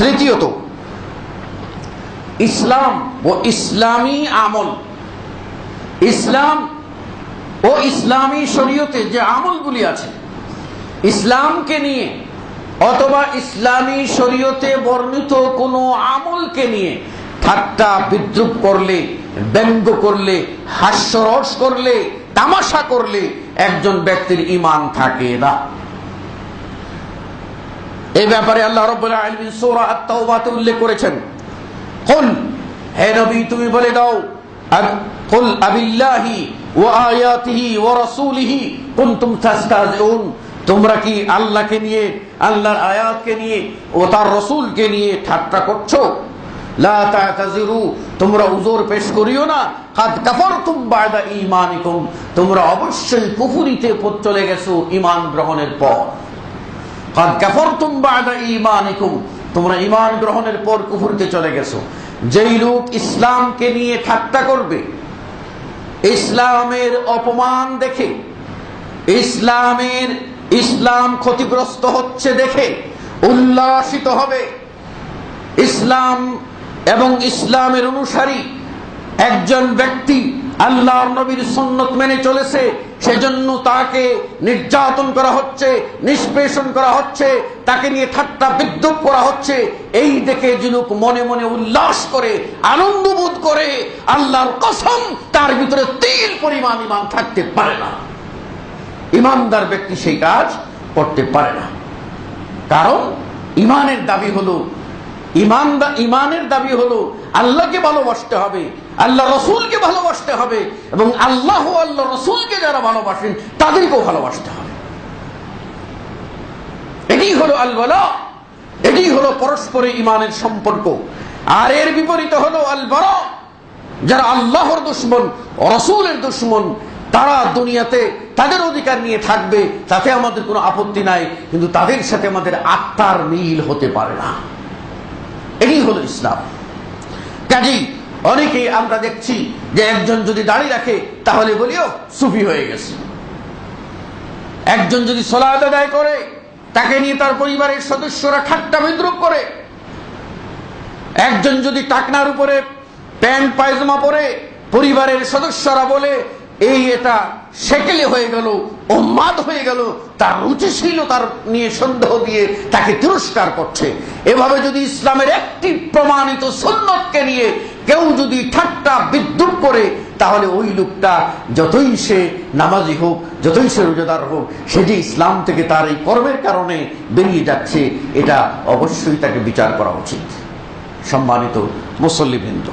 তৃতীয়ত, ইসলাম ও ইসলামী আমল। ইসলাম ও ইসলামী শরীয়তে যে আমলগুলি আছে, ইসলামকে নিয়ে অথবা ইসলামী শরীয়তে বর্ণিত কোনো আমলকে নিয়ে ঠাট্টা, বিদ্রুপ করলে, ব্যঙ্গ করলে, হাস্যরস করলে, তামাশা করলে একজন ব্যক্তির ইমান থাকে না। এই ব্যাপারে আল্লাহ রব্বুল আলামিন সূরা আত-তাওবাতে উল্লেখ করেছেন। কুল, হে নবী, তুমি বলে দাও, আর কুল আবিল্লাহি ওয়া আয়াতিহি ওয়া রাসূলিহি কুনতুম তাস্তাজিউন তোমরা কি আল্লাহকে নিয়ে, আল্লাহর আয়াতকে নিয়ে ও তার রসুলকে নিয়ে ঠাট্টা করছ? লা তা'তাজিরু, তোমরা উজর পেশ করিও না। কাদ কাফারতুম বাদা ঈমানিকুম। তোমরা অবশ্যই কুফরিতে চলে গেছো ঈমান গ্রহণের পর কাদ কাফারতুম বাদা ঈমানিকুম তোমরা ইমান গ্রহণের পর কুফরিতে চলে গেছো। যেই লোক ইসলামকে নিয়ে ঠাট্টা করবে, ইসলামের অপমান দেখে, ইসলামের ইসলাম ক্ষতিগ্রস্ত হচ্ছে দেখে উল্লাসিত হবে। ইসলাম এবং ইসলামের অনুসারী একজন ব্যক্তি আল্লাহর নবীর সুন্নত মেনে চলেছে, সেজন্য তাকে নির্যাতন করা হচ্ছে, নিষ্পেষণ করা হচ্ছে, তাকে নিয়ে ঠাট্টা বিদ্রুপ করা হচ্ছে। এই দেখে যুবক মনে মনে উল্লাস করে আনন্দ বোধ করে, আল্লাহর কসম তার ভিতরে তিল পরিমাণ ইমান থাকতে পারে না। ইমানদার ব্যক্তি সেই কাজ করতে পারে না। কারণ ইমানের দাবি হলো ইমান ইমানের দাবি হলো আল্লাহকে ভালোবাসতে হবে, আল্লাহ রসুলকে ভালোবাসতে হবে, এবং আল্লাহ আল্লাহ রসুলকে যারা ভালোবাসেন তাদেরকেও ভালোবাসতে হবে। এটি হলো আলবলা, এটি হলো পরস্পরে ইমানের সম্পর্ক। আর এর বিপরীত হলো আলবরা, যারা আল্লাহর দুশ্মন, রসুলের দুশ্মন, তারা দুনিয়াতে তাদের অধিকার নিয়ে থাকবে, তাতে আমাদের কোনো আপত্তি নাই, কিন্তু তাদের সাথে আমাদের আত্মার মিল হতে পারে না। এটি হলো ইসলাম। কাজেই অনেকেই আমরা দেখছি যে একজন যদি দাঁড়িয়ে রাখে, তাহলে বলিও সুফি হয়ে গেছে। একজন যদি সলাদ আদায় করে, তাকে নিয়ে তার পরিবারের সদস্যরা ঠাট্টা বিদ্রুপ করে। একজন যদি টাকনার উপরে প্যান্ট পায়জামা পরে পরিবারের সদস্যরা বলে এই এটা সেকেলে হয়ে গেল উন্মাদ হয়ে গেল, তার রুচিশীলতার নিয়ে সন্দেহ দিয়ে তাকে তিরস্কার করছে। এভাবে যদি ইসলামের একটি প্রমাণিত সুন্নতকে নিয়ে কেউ যদি ঠাট্টা বিদ্রুপ করে, তাহলে ওই লোকটা যতই সে নামাজি হোক, যতই সে রোজাদার হোক, সে যে ইসলাম থেকে তার এই কর্মের কারণে বেরিয়ে যাচ্ছে, এটা অবশ্যই তাকে বিচার করা উচিত। সম্মানিত মুসল্লিবৃন্দ